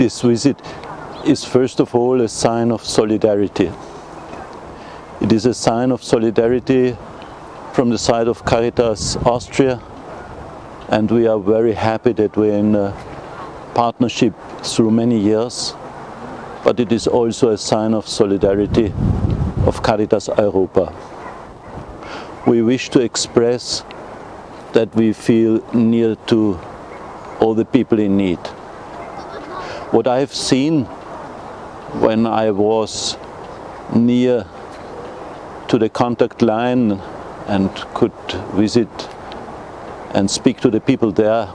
this visit is first of all a sign of solidarity. It is a sign of solidarity from the side of Caritas Austria and we are very happy that we're in partnership through many years but it is also a sign of solidarity of Caritas Europa. We wish to express that we feel near to all the people in need. What I have seen when I was near to the contact line and could visit and speak to the people there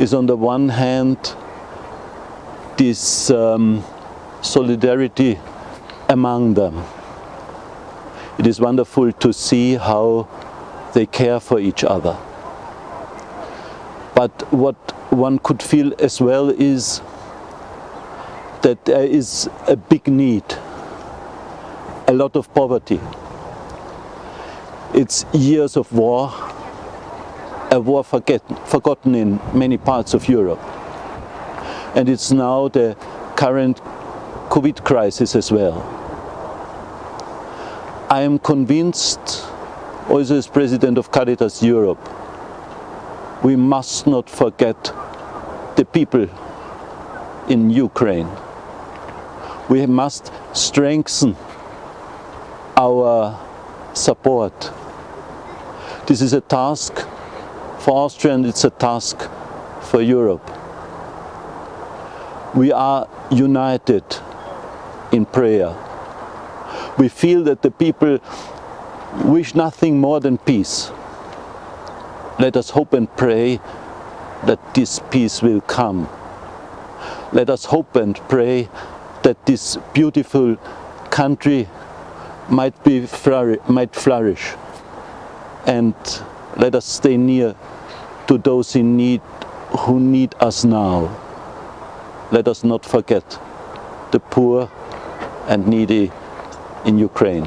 is on the one hand this um, solidarity among them. It is wonderful to see how they care for each other. But what one could feel as well is that there is a big need, a lot of poverty. It's years of war, a war forget, forgotten in many parts of Europe. And it's now the current COVID crisis as well. I am convinced, also as President of Caritas Europe, we must not forget the people in Ukraine. We must strengthen our support. This is a task for Austria and it's a task for Europe. We are united in prayer. We feel that the people wish nothing more than peace. Let us hope and pray that this peace will come. Let us hope and pray that this beautiful country might, be might flourish. And let us stay near to those in need who need us now. Let us not forget the poor and needy in Ukraine.